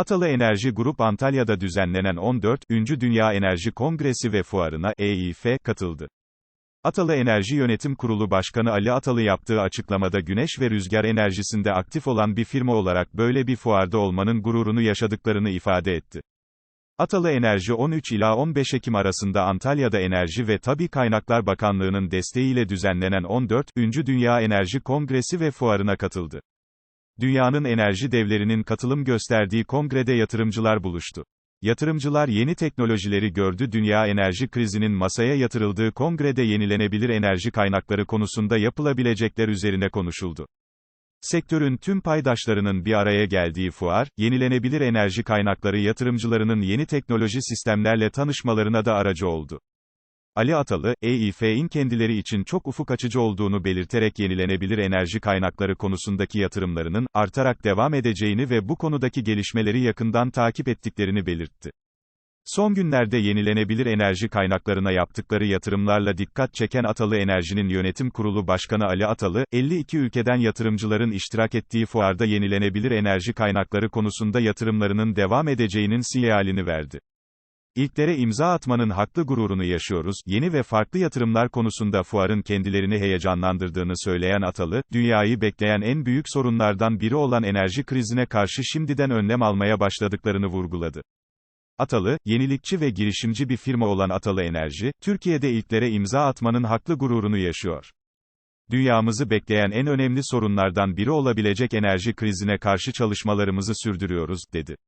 Atalı Enerji Grup Antalya'da düzenlenen 14. Dünya Enerji Kongresi ve Fuarına EİF katıldı. Atalı Enerji Yönetim Kurulu Başkanı Ali Atalı yaptığı açıklamada güneş ve rüzgar enerjisinde aktif olan bir firma olarak böyle bir fuarda olmanın gururunu yaşadıklarını ifade etti. Atalı Enerji 13 ila 15 Ekim arasında Antalya'da Enerji ve Tabi Kaynaklar Bakanlığı'nın desteğiyle düzenlenen 14. Dünya Enerji Kongresi ve Fuarına katıldı. Dünyanın enerji devlerinin katılım gösterdiği kongrede yatırımcılar buluştu. Yatırımcılar yeni teknolojileri gördü. Dünya enerji krizinin masaya yatırıldığı kongrede yenilenebilir enerji kaynakları konusunda yapılabilecekler üzerine konuşuldu. Sektörün tüm paydaşlarının bir araya geldiği fuar, yenilenebilir enerji kaynakları yatırımcılarının yeni teknoloji sistemlerle tanışmalarına da aracı oldu. Ali Atalı, EİF'in kendileri için çok ufuk açıcı olduğunu belirterek yenilenebilir enerji kaynakları konusundaki yatırımlarının artarak devam edeceğini ve bu konudaki gelişmeleri yakından takip ettiklerini belirtti. Son günlerde yenilenebilir enerji kaynaklarına yaptıkları yatırımlarla dikkat çeken Atalı Enerji'nin yönetim kurulu başkanı Ali Atalı, 52 ülkeden yatırımcıların iştirak ettiği fuarda yenilenebilir enerji kaynakları konusunda yatırımlarının devam edeceğinin sinyalini verdi. İlklere imza atmanın haklı gururunu yaşıyoruz, yeni ve farklı yatırımlar konusunda fuarın kendilerini heyecanlandırdığını söyleyen Atalı, dünyayı bekleyen en büyük sorunlardan biri olan enerji krizine karşı şimdiden önlem almaya başladıklarını vurguladı. Atalı, yenilikçi ve girişimci bir firma olan Atalı Enerji, Türkiye'de ilklere imza atmanın haklı gururunu yaşıyor. Dünyamızı bekleyen en önemli sorunlardan biri olabilecek enerji krizine karşı çalışmalarımızı sürdürüyoruz, dedi.